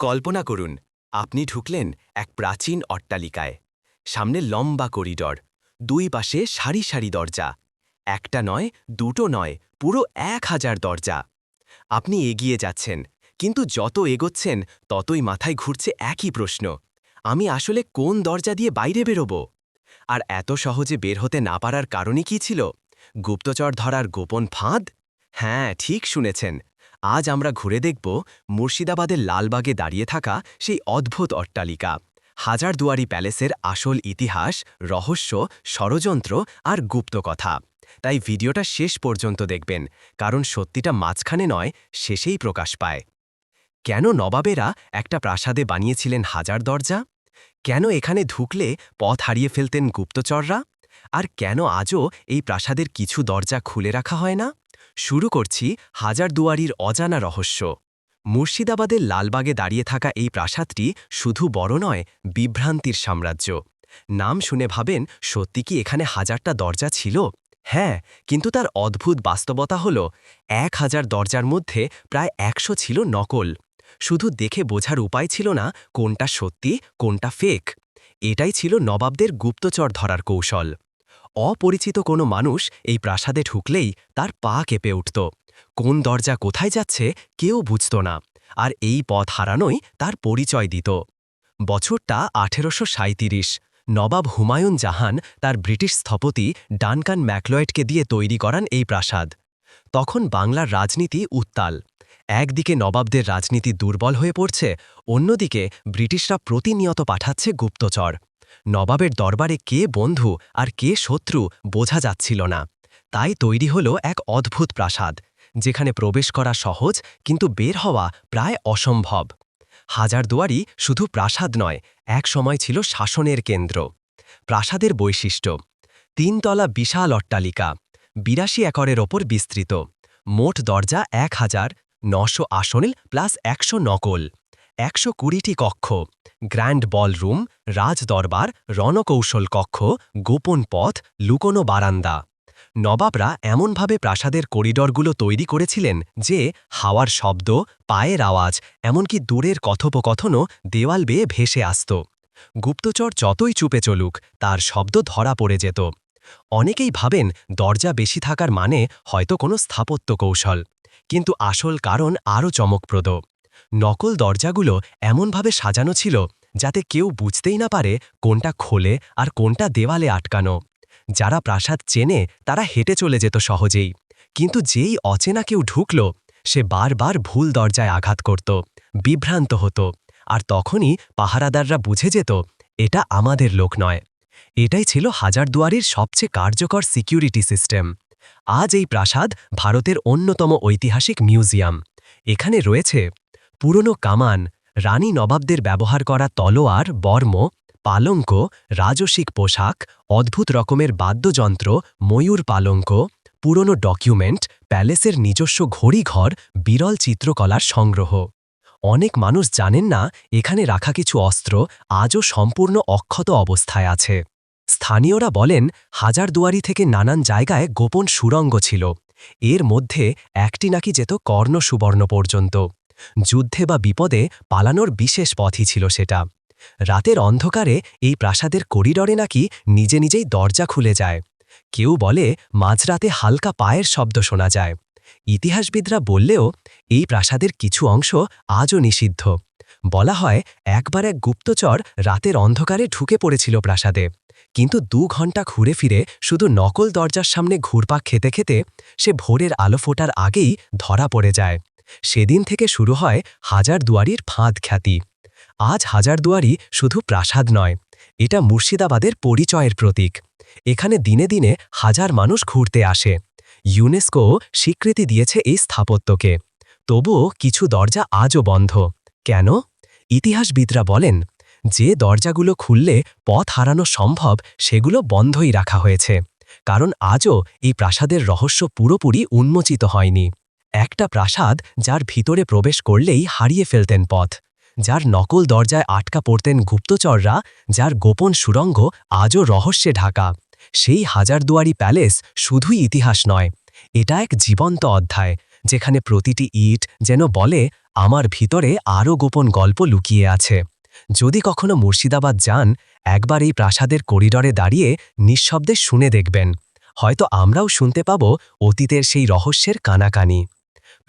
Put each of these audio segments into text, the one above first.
কল্পনা করুন, আপনি ঢুকলেন এক প্রাচীন অট্টালিকায়। সামনে লম্বা করিডর, দুই পাশে সারি সারি দরজা। একটা নয়, দুটো নয়, পুরো এক হাজার দরজা। আপনি এগিয়ে যাচ্ছেন, কিন্তু যত এগোচ্ছেন, ততই মাথায় ঘুরছে একই প্রশ্ন, আমি আসলে কোন দরজা দিয়ে বাইরে বেরোব? আর এত সহজে বের হতে না পারার কারণই কি ছিল? গুপ্তচর ধরার গোপন ফাঁদ? হ্যাঁ ঠিক শুনেছেন আজ আমরা ঘুরে দেখব মুর্শিদাবাদের লালবাগে দাঁড়িয়ে থাকা সেই অদ্ভুত অট্টালিকা। হাজারদুয়ারি প্যালেসের আসল ইতিহাস, রহস্য, ষড়যন্ত্র আর গুপ্তকথা তাই ভিডিওটা শেষ পর্যন্ত দেখবেন, কারণ সত্যিটা মাঝখানে নয়, শেষেই প্রকাশ পায়। কেন নবাবেরা একটা প্রাসাদে বানিয়েছিলেন হাজার দরজা? কেন এখানে ঢুকলে পথ হারিয়ে ফেলতেন গুপ্তচররা? আর কেন আজও এই প্রাসাদের কিছু দরজা খুলে রাখা হয় না? শুরু করছি হাজার হাজারদুয়ারির অজানা রহস্য। মুর্শিদাবাদের লালবাগে দাঁড়িয়ে থাকা এই প্রাসাদটি শুধু বড় নয়, বিভ্রান্তির সাম্রাজ্য। নাম শুনে ভাবেন, সত্যি কি এখানে হাজারটা দরজা ছিল? হ্যাঁ কিন্তু তার অদ্ভুত বাস্তবতা হল, এক হাজার দরজার মধ্যে প্রায় একশো ছিল নকল। শুধু দেখে বোঝার উপায় ছিল না, কোনটা সত্যি, কোনটা ফেক এটাই ছিল নবাবদের গুপ্তচর ধরার কৌশল। অপরিচিত কোনো মানুষ এই প্রাসাদে ঢুকলেই তার পা কেঁপে উঠত। কোন দরজা কোথায় যাচ্ছে কেউ বুঝত না, আর এই পথ হারানোই তার পরিচয় দিত। বছরটা আঠেরোশো নবাব হুমায়ুন জাহান তার ব্রিটিশ স্থপতি ডানকান ম্যাকলয়েডকে দিয়ে তৈরি করান এই প্রাসাদ। তখন বাংলার রাজনীতি উত্তাল। একদিকে নবাবদের রাজনীতি দুর্বল হয়ে পড়ছে, অন্যদিকে ব্রিটিশরা প্রতিনিয়ত পাঠাচ্ছে গুপ্তচর। নবাবের দরবারে কে বন্ধু আর কে শত্রু বোঝা যাচ্ছিল না। তাই তৈরি হল এক অদ্ভুত প্রাসাদ, যেখানে প্রবেশ করা সহজ কিন্তু বের হওয়া প্রায় অসম্ভব। হাজারদুয়ারি শুধু প্রাসাদ নয়, এক সময় ছিল শাসনের কেন্দ্র। প্রাসাদের বৈশিষ্ট্য, তিনতলা বিশাল অট্টালিকা, বিরাশি একরের ওপর বিস্তৃত, মোট দরজা এক হাজার নশো আসনিল প্লাস একশো নকল। একশো কুড়িটি কক্ষ, গ্র্যান্ড বলরুম রাজদরবার, রণকৌশল কক্ষ, গোপন পথ, লুকোনো বারান্দা। নবাবরা এমনভাবে প্রাসাদের করিডরগুলো তৈরি করেছিলেন যে হাওয়ার শব্দ, পায়ের আওয়াজ, এমনকি দূরের কথোপকথনও দেওয়াল বেয়ে ভেসে আসত। গুপ্তচর যতই চুপে চলুক, তার শব্দ ধরা পড়ে যেত। অনেকেই ভাবেন দরজা বেশি থাকার মানে হয়তো কোনো স্থাপত্য কৌশল, কিন্তু আসল কারণ আরও চমকপ্রদ। নকল দরজাগুলো এমনভাবে সাজানো ছিল যাতে কেউ বুঝতেই না পারে কোনটা খোলে আর কোনটা দেওয়ালে আটকানো। যারা প্রাসাদ চেনে তারা হেঁটে চলে যেত সহজেই। কিন্তু যেই অচেনা কেউ ঢুকল, সে বারবার ভুল দরজায় আঘাত করত, বিভ্রান্ত হতো। আর তখনই পাহারাদাররা বুঝে যেত, এটা আমাদের লোক নয়। এটাই ছিল হাজারদুয়ারির সবচেয়ে কার্যকর সিকিউরিটি সিস্টেম। আজ এই প্রাসাদ ভারতের অন্যতম ঐতিহাসিক মিউজিয়াম। এখানে রয়েছে পুরনো কামান, রানী নবাবদের ব্যবহার করা তলোয়ার, বর্ম, পালঙ্ক, রাজসিক পোশাক, অদ্ভুত রকমের বাদ্যযন্ত্র, ময়ূর পালঙ্ক, পুরনো ডকুমেন্ট, প্যালেসের নিজস্ব ঘড়িঘর, বিরল চিত্রকলার সংগ্রহ। অনেক মানুষ জানেন না, এখানে রাখা কিছু অস্ত্র আজও সম্পূর্ণ অক্ষত অবস্থায় আছে। স্থানীয়রা বলেন, হাজারদুয়ারি থেকে নানান জায়গায় গোপন সুরঙ্গ ছিল। এর মধ্যে একটি নাকি যেত কর্ণ সুবর্ণ পর্যন্ত। যুদ্ধে বা বিপদে পালানোর বিশেষ পথই ছিল সেটা। রাতের অন্ধকারে এই প্রাসাদের করিডরে নাকি নিজে নিজেই দরজা খুলে যায়। কেউ বলে, মাঝরাতে হালকা পায়ের শব্দ শোনা যায়। ইতিহাসবিদরা বললেও, এই প্রাসাদের কিছু অংশ আজও নিষিদ্ধ। বলা হয়, একবার এক গুপ্তচর রাতের অন্ধকারে ঢুকে পড়েছিল প্রাসাদে। কিন্তু দু ঘণ্টা ঘুরে ফিরে শুধু নকল দরজার সামনে ঘুরপাক খেতে খেতে সে ভোরের আলো ফোটার আগেই ধরা পড়ে যায়। সেদিন থেকে শুরু হয় হাজার দুয়ারির ফাঁদ খ্যাতি। আজ হাজারদুয়ারি শুধু প্রাসাদ নয়, এটা মুর্শিদাবাদের পরিচয়ের প্রতীক। এখানে দিনে দিনে হাজার মানুষ ঘুরতে আসে। ইউনেস্কো স্বীকৃতি দিয়েছে এই স্থাপত্যকে। তবুও কিছু দরজা আজও বন্ধ। কেন? ইতিহাসবিদরা বলেন, যে দরজাগুলো খুললে পথ হারানো সম্ভব, সেগুলো বন্ধই রাখা হয়েছে। কারণ আজও এই প্রাসাদের রহস্য পুরোপুরি উন্মোচিত হয়নি। একটা প্রাসাদ যার ভিতরে প্রবেশ করলেই হারিয়ে ফেলতেন পথ, যার নকল দরজায় আটকা পড়তেন গুপ্তচররা, যার গোপন সুরঙ্গ আজও রহস্যে ঢাকা। সেই হাজারদুয়ারি প্যালেস শুধুই ইতিহাস নয়, এটা এক জীবন্ত অধ্যায়, যেখানে প্রতিটি ইট যেন বলে, আমার ভিতরে আরও গোপন গল্প লুকিয়ে আছে। যদি কখনো মুর্শিদাবাদ যান, একবার এই প্রাসাদের করিডরে দাঁড়িয়ে নিঃশব্দে শুনে দেখবেন। হয়তো আমরাও শুনতে পাব অতীতের সেই রহস্যের কানাকানি।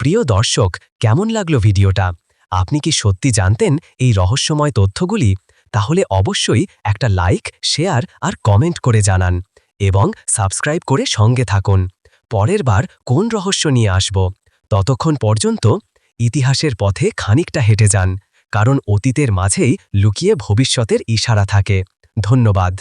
প্রিয় দর্শক, কেমন লাগল ভিডিওটা? আপনি কি সত্যি জানতেন এই রহস্যময় তথ্যগুলি? তাহলে অবশ্যই একটা লাইক, শেয়ার আর কমেন্ট করে জানান এবং সাবস্ক্রাইব করে সঙ্গে থাকুন। পরের বার কোন রহস্য নিয়ে আসব? ততক্ষণ পর্যন্ত ইতিহাসের পথে খানিকটা হেঁটে যান, কারণ অতীতের মাঝেই লুকিয়ে ভবিষ্যতের ইশারা থাকে। ধন্যবাদ।